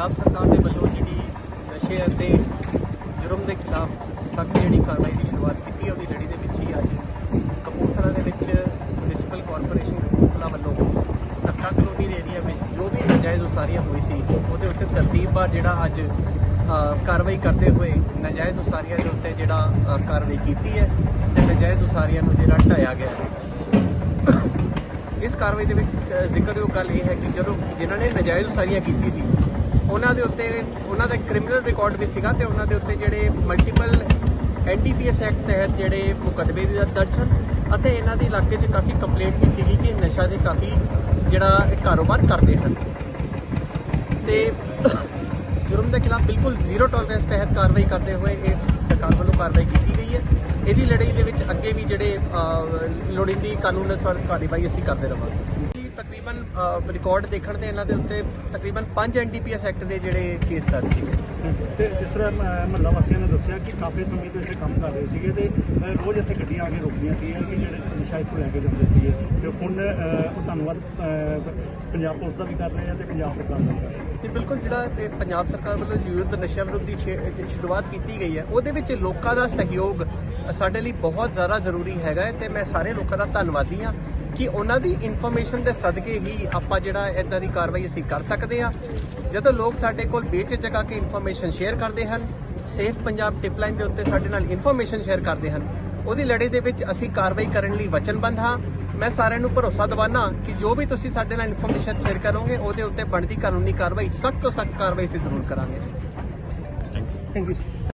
ਪੰਜਾਬ ਸਰਕਾਰ ਦੇ ਵੱਲੋਂ ਜਿਹੜੀ ਨਸ਼ੇ ਅਤੇ ਜੁਰਮ ਦੇ ਖਿਲਾਫ ਸਖਤ ਜਿਹੜੀ ਕਾਰਵਾਈ ਦੀ ਸ਼ੁਰੂਆਤ ਕੀਤੀ ਹੈ, ਉਹਦੀ ਲੜੀ ਦੇ ਵਿੱਚ ਹੀ ਅੱਜ ਕਪੂਰਥਲਾ ਦੇ ਵਿੱਚ ਮਿਊਨਿਸਪਲ ਕਾਰਪੋਰੇਸ਼ਨ ਕਪੂਰਥਲਾ ਵੱਲੋਂ ਧੱਕਾ ਕਲੋਨੀ ਦੇ ਏਰੀਆ ਵਿੱਚ ਜੋ ਵੀ ਨਜਾਇਜ਼ ਉਸਾਰੀਆਂ ਹੋਈ ਸੀ, ਉਹਦੇ ਉੱਤੇ ਤਰਤੀਬਵਾਰ ਜਿਹੜਾ ਅੱਜ ਕਾਰਵਾਈ ਕਰਦੇ ਹੋਏ ਨਜਾਇਜ਼ ਉਸਾਰੀਆਂ ਦੇ ਉੱਤੇ ਜਿਹੜਾ ਕਾਰਵਾਈ ਕੀਤੀ ਹੈ ਤੇ ਨਜਾਇਜ਼ ਉਸਾਰੀਆਂ ਨੂੰ ਜਿਹੜਾ ਢਾਇਆ ਗਿਆ ਹੈ। ਇਸ ਕਾਰਵਾਈ ਦੇ ਵਿੱਚ ਜ਼ਿਕਰਯੋਗ ਗੱਲ ਇਹ ਹੈ ਕਿ ਜਦੋਂ ਜਿਨ੍ਹਾਂ ਨੇ ਨਜਾਇਜ਼ ਉਸਾਰੀਆਂ ਕੀਤੀ ਸੀ ਉਹਨਾਂ ਦੇ ਉੱਤੇ, ਉਹਨਾਂ ਦਾ ਕ੍ਰਿਮੀਨਲ ਰਿਕਾਰਡ ਵੀ ਸੀਗਾ ਤੇ ਉਹਨਾਂ ਦੇ ਉੱਤੇ ਜਿਹੜੇ ਮਲਟੀਪਲ ਐਨਡੀਪੀਐਸ ਐਕਟ ਤਹਿਤ ਜਿਹੜੇ ਮੁਕੱਦਮੇ ਵੀ ਦਰਜ ਹਨ ਅਤੇ ਇਹਨਾਂ ਦੇ ਇਲਾਕੇ 'ਚ ਕਾਫੀ ਕੰਪਲੇਂਟ ਵੀ ਸੀਗੀ ਕਿ ਨਸ਼ਾ ਦੇ ਕਾਫੀ ਜਿਹੜਾ ਕਾਰੋਬਾਰ ਕਰਦੇ ਹਨ। ਤੇ ਜੁਰਮ ਦੇ ਖਿਲਾਫ ਬਿਲਕੁਲ ਜ਼ੀਰੋ ਟੋਲਰੈਂਸ ਤਹਿਤ ਕਾਰਵਾਈ ਕਰਦੇ ਹੋਏ ਇਸ ਸਰਕਾਰ ਵੱਲੋਂ ਕਾਰਵਾਈ ਕੀਤੀ ਗਈ ਹੈ। ਇਹਦੀ ਲੜਾਈ ਦੇ ਵਿੱਚ ਅੱਗੇ ਵੀ ਜਿਹੜੇ ਲੋੜੀਂਦੀ ਕਾਨੂੰਨ ਅਨੁਸਾਰ ਕਾਰਵਾਈ ਅਸੀਂ ਕਰਦੇ ਰਹਾਂਗੇ ਤਕਰੀਬਨ ਰਿਕਾਰਡ ਦੇਖਣ ਤੇ ਇਹਨਾਂ ਦੇ ਉੱਤੇ ਤਕਰੀਬਨ 5 ਐਨਡੀਪੀਐਸ ਐਕਟ ਦੇ ਜਿਹੜੇ ਕੇਸ ਦਰਜ ਸੀਗੇ। ਤੇ ਜਿਸ ਤਰ੍ਹਾਂ ਮਹੱਲਾ ਵਾਸੀਆਂ ਨੇ ਦੱਸਿਆ ਕਿ ਕਾਫੀ ਸਮੇਂ ਤੋਂ ਇੱਥੇ ਕੰਮ ਕਰ ਰਹੇ ਸੀਗੇ ਤੇ ਰੋਜ਼ ਇੱਥੇ ਗੱਡੀਆਂ ਆ ਕੇ ਰੁਕਦੀਆਂ ਸੀਗੀਆਂ ਕਿ ਜਿਹੜੇ ਨਸ਼ਾ ਇੱਥੋਂ ਲੈ ਕੇ ਜਾਂਦੇ ਸੀਗੇ। ਤੇ ਹੁਣ ਉਹ ਧੰਨਵਾਦ ਪੰਜਾਬ ਪੁਲਿਸ ਦਾ ਵੀ ਕਰ ਰਹੇ ਆ ਤੇ ਪੰਜਾਬ ਸਰਕਾਰ ਦਾ ਵੀ ਕਰ ਰਹੇ ਤੇ ਬਿਲਕੁਲ ਜਿਹੜਾ ਪੰਜਾਬ ਸਰਕਾਰ ਵੱਲੋਂ ਯੁੱਧ ਨਸ਼ਾ ਵਿਰੁੱਧ ਸ਼ੁਰੂਆਤ ਕੀਤੀ ਗਈ ਹੈ ਉਹਦੇ ਵਿੱਚ ਲੋਕਾਂ ਦਾ ਸਹਿਯੋਗ ਸਾਡੇ ਲਈ ਬਹੁਤ ਜ਼ਿਆਦਾ ਜ਼ਰੂਰੀ ਹੈਗਾ ਤੇ ਮੈਂ ਸਾਰੇ ਲੋਕਾਂ ਦਾ ਧੰਨਵਾਦੀ ਹਾਂ। ਕਿ ਉਹਨਾਂ ਦੀ ਇਨਫੋਰਮੇਸ਼ਨ ਦੇ ਸਦਕੇ ਹੀ ਆਪਾਂ ਜਿਹੜਾ ਇਦਾਂ ਦੀ ਕਾਰਵਾਈ ਅਸੀਂ ਕਰ ਸਕਦੇ ਹਾਂ। ਜਦੋਂ ਲੋਕ ਸਾਡੇ ਕੋਲ ਬੇਝਿਜਕ ਆ ਕੇ ਇਨਫੋਰਮੇਸ਼ਨ ਸ਼ੇਅਰ ਕਰਦੇ ਹਨ ਸੇਫ ਪੰਜਾਬ ਟਿਪਲਾਈਨ ਦੇ ਉੱਤੇ ਸਾਡੇ ਨਾਲ ਇਨਫੋਰਮੇਸ਼ਨ ਸ਼ੇਅਰ ਕਰਦੇ ਹਨ। ਉਹਦੀ ਲੜੇ ਦੇ ਵਿੱਚ ਅਸੀਂ ਕਾਰਵਾਈ ਕਰਨ ਲਈ ਵਚਨਬੱਧ ਹਾਂ। ਮੈਂ ਸਾਰਿਆਂ ਨੂੰ ਭਰੋਸਾ ਦਿਵਾਨਾ ਕਿ ਜੋ ਵੀ ਤੁਸੀਂ ਸਾਡੇ ਨਾਲ ਇਨਫੋਰਮੇਸ਼ਨ ਸ਼ੇਅਰ ਕਰੋਗੇ ਉਹਦੇ ਉੱਤੇ ਬਣਦੀ ਕਾਨੂੰਨੀ ਕਾਰਵਾਈ ਸਖਤ ਤੋਂ ਸਖਤ ਕਾਰਵਾਈ ਅਸੀਂ ਜ਼ਰੂਰ ਕਰਾਂਗੇ। Thank you